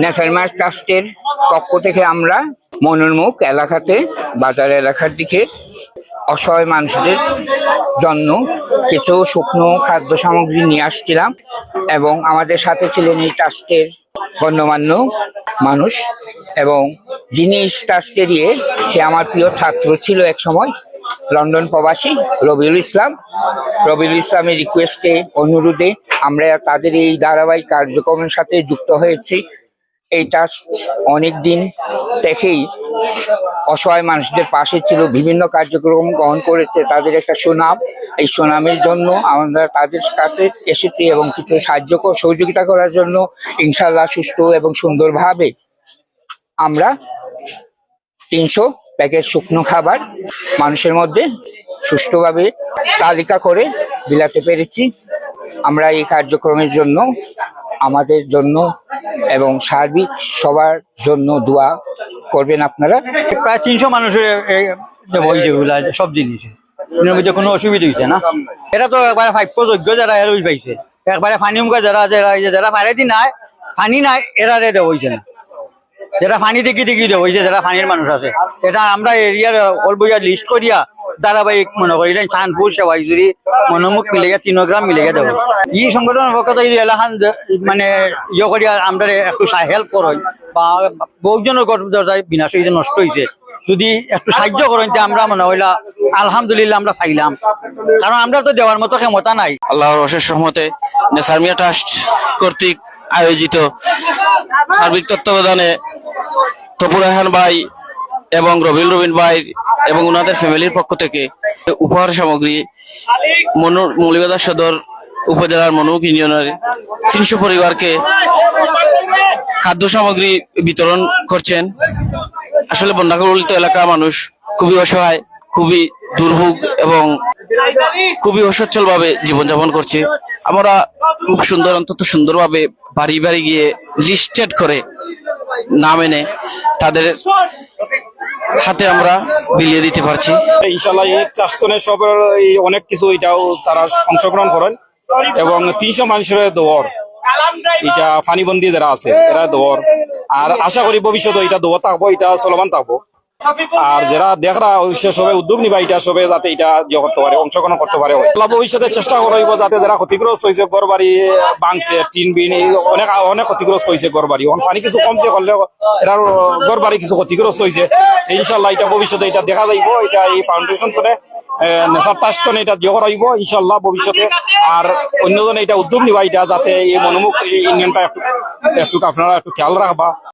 National ট্রাস্টের পক্ষ থেকে আমরা মনোরমুখ এলাকাতে, বাজার এলাকার দিকে অসহায় মানুষদের জন্য কিছু শুকনো খাদ্য সামগ্রী নিয়ে আসছিলাম এবং আমাদের সাথে ছিলেন এই ট্রাস্টের গণ্যমান্য মানুষ এবং যিনি এই ট্রাস্টের ইয়ে সে আমার প্রিয় ছাত্র ছিল এক সময়। লন্ডন প্রবাসী রবিউল ইসলাম। রবিউল ইসলামের রিকোয়েস্টে অনুরোধে আমরা তাদের এই ধারাবাহিক কার্যক্রমের সাথে যুক্ত হয়েছি। এই ট্রাস্ট অনেক দিন থেকেই অসহায় মানুষদের পাশে ছিল, বিভিন্ন কার্যক্রম গ্রহণ করেছে। তাদের একটা সুনাম, এই সুনামের জন্য আমরা তাদের কাছে এসেছি এবং কিছু সাহায্য সহযোগিতা করার জন্য ইনশাল্লাহ সুস্থ এবং সুন্দরভাবে আমরা তিনশো প্যাকেট শুকনো খাবার, মানুষের মধ্যে সুষ্ঠুভাবে তালিকা করে বিলাতে পেরেছি। আমরা এই কার্যক্রমের জন্য, আমাদের জন্য এবং সার্বিক সবার জন্য দোয়া করবেন আপনারা। প্রায় তিনশো মানুষের সব জিনিস। মধ্যে কোনো অসুবিধা হইছে না? এটা তো একবারে ভাগ্য যোগ্য যারা এর পাইছে। একবারে ফানি মুখে যারা যারা যারা ফাইরাতি নাই, ফানি নাই, এরা দেওয়া হইছে না। যারা ফানি দেখি দেখি দেওয়া হইছে যারা ফানির মানুষ আছে। এটা আমরা এরিয়ার অল্প লিস্ট করিয়া ধারাবাহিক মনে করি। এটা চাঁদপুর সেবাইজুরি মনোমুখ মিলে গিয়ে তিন গ্রাম মিলে গিয়ে দেবো। এই সংগঠনের পক্ষ এলাকান মানে ইয়ে করিয়া আমরা একটু হেল্প করই বা বহুজনের দরজায় বিনাশ হয়েছে নষ্ট হয়েছে যদি একটু সাহায্য করেন, তে আমরা মনে হইলা আলহামদুলিল্লাহ আমরা পাইলাম। কারণ আমরা তো দেওয়ার মতো ক্ষমতা নাই। আল্লাহর অশেষ রহমতে নেসারমিয়া ট্রাস্ট কর্তৃক আয়োজিত সার্বিক তত্ত্বাবধানে তপুর ভাই এবং রবিল রবিন ভাই এবং ওনাদের ফ্যামিলির পক্ষ থেকে উপহার সামগ্রী মনু মৌলিকদার সদর উপজেলার মনুক ইউনিয়নের তিনশো পরিবারকে খাদ্য সামগ্রী বিতরণ করছেন। আসলে বন্যা কবলিত এলাকার মানুষ খুবই অসহায়, খুবই দুর্ভোগ এবং খুবই অসচ্ছল ভাবে জীবনযাপন করছে। আমরা খুব সুন্দর, অন্তত সুন্দরভাবে বাড়ি বাড়ি গিয়ে লিস্টেড করে নাম এনে তাদের হাতে আমরা বিলিয়ে দিতে পারছি। ইনশাল্লাহ এই ট্রাস্টনে সবের অনেক কিছু এটাও তারা অংশগ্রহণ করেন এবং তিনশো মানুষের দোয়ার, এটা ফানিবন্দি যারা আছে, এরা দোয়ার। আর আশা করি ভবিষ্যতে এটা দৌড় থাকব, এটা চলমান থাকব। আর যারা দেখরা সে সবে উদ্যোগ নিবা, এটা সবে যাতে এটা ইয়ে করতে পারে, অংশগ্রহণ করতে পারে। ভবিষ্যতে চেষ্টা করব যাতে যারা ক্ষতিগ্রস্ত হয়েছে ঘর বাড়ি ভাঙছে, টিন বিন অনেক অনেক ক্ষতিগ্রস্ত হয়েছে ঘর বাড়ি পানি কিছু কমছে করলে এরা ঘর বাড়ি কিছু ক্ষতিগ্রস্ত হয়েছে ইনশাল্লাহ এটা ভবিষ্যতে এটা দেখা যাইব, এটা এই ফাউন্ডেশন করে করাইব ইনশাল্লাহ ভবিষ্যতে। আর অন্যজনে এটা উদ্যোগ নিবা, এটা যাতে এই মনোমুখ ইউনিয়নটা একটু একটু আপনারা একটু খেয়াল রাখবা।